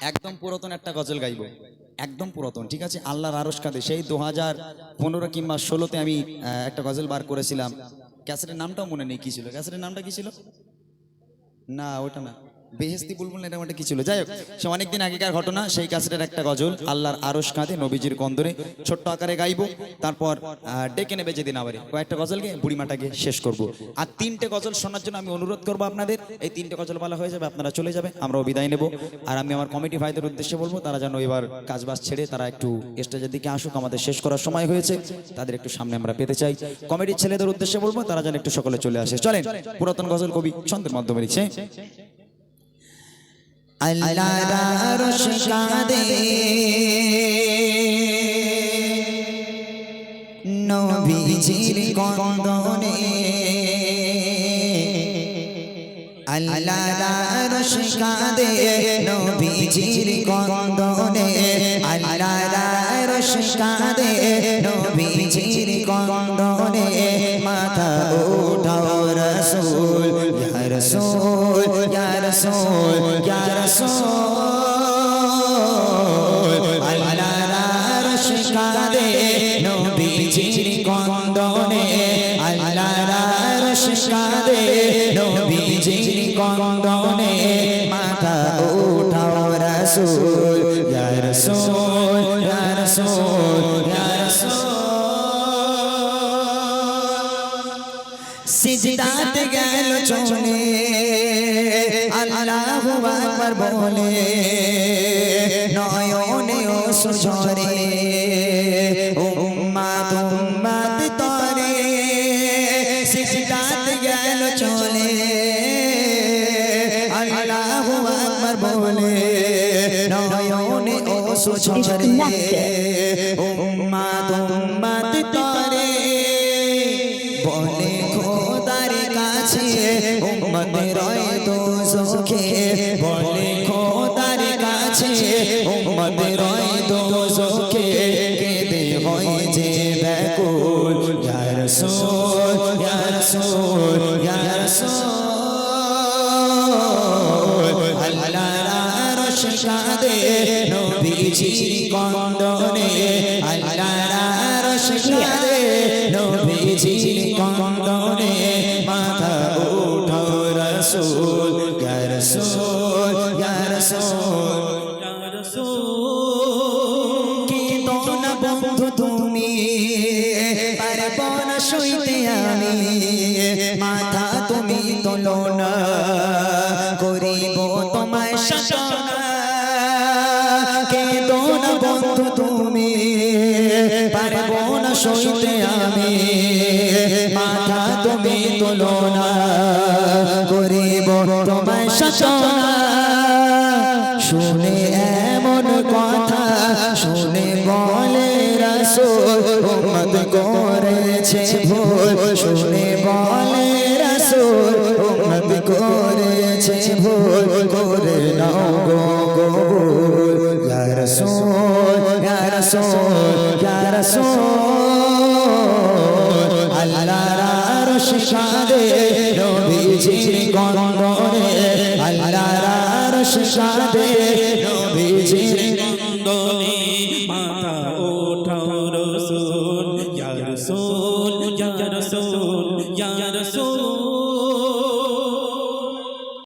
একদম পুরাতন একটা গজল গাইব। একদম পুরাতন, ঠিক আছে? আল্লাহর আরস কাঁদে সেই দু হাজার পনেরো কিংবা ষোলোতে আমি একটা গজল বার করেছিলাম। ক্যাসেটের নামটাও মনে নেই, কি ছিল? ক্যাসেটের নামটা কি ছিল? না, ওটা না। বেহেস্তি বুলবুল না, একটা কি ছিল? যাই হোক সে অনেকদিন আগেকার ঘটনা সেই ক্যাসেটের একটা গজল আল্লাহর আরশ কাঁদে নবীজির কন্দরে ছোট্ট আকারে গাইবো। তারপর ডেকে নেবে যেদিন আবারে। কয়েকটা গজলকে বুড়িমাটাকে শেষ করব। আর তিনটে গজল শোনার জন্য আমি অনুরোধ করব আপনাদের এই তিনটে গজল বলা হয়ে যাবে আপনারা চলে যাবে আমরাও বিদায় নেব। আর আমি আমার কমিটি ভাইদের উদ্দেশ্যে বলব তারা যেন এবার কাজবাজ ছেড়ে তারা একটু স্টেজের দিকে আসুক আমাদের শেষ করার সময় হয়েছে তাদের একটু সামনে আমরা পেতে চাই। কমিটির ছেলেদের উদ্দেশ্যে বলব তারা যেন একটু সকলে চলে আসে। চলেন পুরাতন গজল কবি ছন্দের মাধ্যমে লিখছে আল্লাহর আরশ কাঁদে নবীজির কন্দনে আল্লাহর আরশ কাঁদে নবীজির কন্দনে আল্লাহর আরশ কাঁদে নবীজির কন্দনে কন্দনে আল্লাহর কাঁদে, নবীজির কন্দনে মাথা উঠাও রাসূল, ইয়া রাসূল ইয়া রাসূল, ইয়া সিজদাতে গেল চলে, আল্লাহু আকবার বলে নয়নে ও সুঝরে উম্মাত উম্মাত তরে সিজদাতে গেল চলে। আল্লাহু আকবার বলে নয়নে ও সুঝরে উম্মাত উম্মাত তরে বলে খোদার কাছে উম্মত রয় তো সুখে বলে খোদার কাছে উম্মত নবীজির কন্দনে আল্লাহর কাঁদে নবীজির কন্দনে মাথা উঠাও রাসূল, ইয়া রাসূল ইয়া রাসূল। কেঁদো না তুমি? পারব না সইতে আমি। মাথা তুমি তোলো না। করিব তোমায় শাসনা বন্ধু তুমি, পারব না সইতে আমি। মাথা তুমি তোলো না, করিব তোমায় শাসনা শুনে এমন কথা, শুনে বলে রাসূল, উম্মত করেছে ভুল। শুনে বলে রাসূল, উম্মত করেছে ভুল। করে নাও গো। رسول یا رسول اللہ را عرش شادے نبی جی گندنے اللہ را عرش شادے نبی جی گندنے ماتا اٹھاؤ رسول یا رسول یا رسول